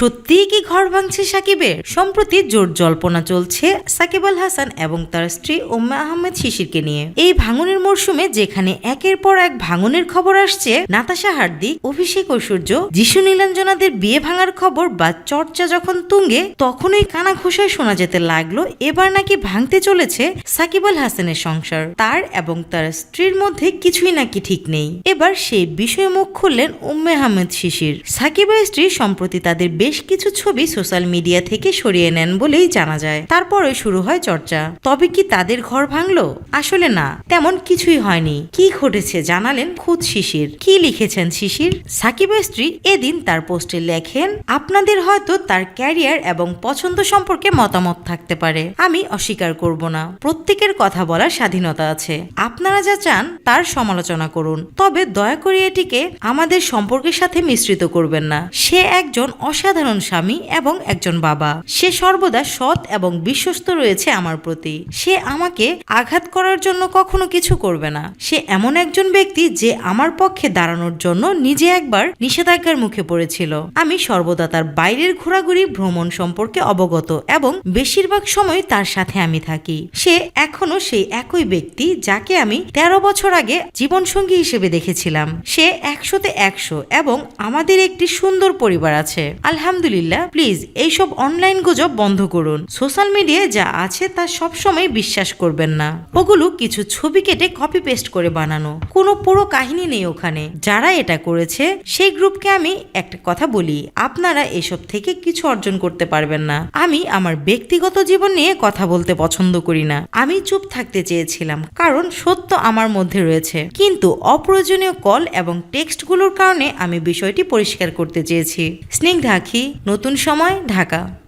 সত্যিই কি ঘর ভাঙছে সাকিবের? সম্প্রতি জোর জল্পনা চলছে সাকিব আল হাসান এবং তার স্ত্রী উম্মা আহমেদ শিশিরকে নিয়ে। এই ভাঙনের মরশুমে যেখানে একের পর এক ভাঙনের খবর আসছে, নাতাশা হার্দিক অভিষেক ঐশ্বর্য, যিশু নীলাঞ্জনাদের বিয়ে ভাঙার খবর বা চর্চা যখন তুঙ্গে, তখনই কানা ঘোষায় শোনা যেতে লাগল, এবার নাকি ভাঙতে চলেছে সাকিব আল হাসানের সংসার। তার এবং তার স্ত্রীর মধ্যে কিছুই নাকি ঠিক নেই। এবার সেই বিষয়ে মুখ খুললেন উম্মে আহমেদ শিশির। সাকিবের স্ত্রী সম্প্রতি তাদের বেশ কিছু ছবি সোশ্যাল মিডিয়া থেকে সরিয়ে নেন বলেই জানা যায়। তারপরে শুরু হয় চর্চা। তবে কি তাদের ঘর ভাঙলো? আসলে না। তেমন কিছুই হয়নি। কি ঘটেছে জানালেন খুদ শিশির। কি লিখেছেন শিশির? সাকিবের স্ত্রী এদিন তার পোস্টে লেখেন, আপনাদের হয়তো তার ক্যারিয়ার এবং পছন্দ সম্পর্কে মতামত থাকতে পারে। আমি অস্বীকার করব না। প্রত্যেকের কথা বলার স্বাধীনতা আছে। আপনারা যা চান, তার সমালোচনা করুন। তবে দয়া করে এটিকে আমাদের সম্পর্কের সাথে মিশ্রিত করবেন না। সে একজন অসাধারণ স্বামী এবং একজন বাবা। সে সর্বদা সৎ এবং বিশ্বস্ত রয়েছে আমার প্রতি। সে আমাকে আঘাত করার জন্য কখনো কিছু করবে না। সে এমন একজন ব্যক্তি যে আমার পক্ষে দাঁড়ানোর জন্য নিজে একবার নিষেধাজ্ঞার মুখে পড়েছিল। আমি সর্বদা তার বাইরের ঘোরাঘুরি ভ্রমণ সম্পর্কে অবগত এবং বেশিরভাগ সময় তার সাথে আমি থাকি। সে এখনও সেই একই ব্যক্তি যাকে আমি তেরো বছর আগে জীবনসঙ্গী হিসেবে দেখেছিলাম। সে একশোতে একশো এবং আমাদের একটি সুন্দর পরিবার আছে। আলহামদুলিল্লাহ প্লিজ এইসব অনলাইন গুজব বন্ধ করুন। সোশ্যাল মিডিয়ায় যা আছে তা সবসময় বিশ্বাস করবেন না। ওগুলো কিছু ছবি কেটে কপি পেস্ট করে বানানো। কোনো পুরো কাহিনী নেই ওখানে। যারা এটা করেছে, সেই গ্রুপকে আমি একটা কথা বলি, আপনারা এসব থেকে কিছু অর্জন করতে পারবেন না। আমি আমার ব্যক্তিগত জীবন নিয়ে কথা বলতে পছন্দ করি না। আমি চুপ থাকতে চেয়েছিলাম, কারণ সত্য আমার মধ্যে রয়েছে। কিন্তু অপ্রয়োজনীয় কল এবং টেক্সটগুলোর কারণে আমি বিষয়টি পরিষ্কার করতে চেয়েছি। স্নিগ্ধাখি নতুন সময় ঢাকা।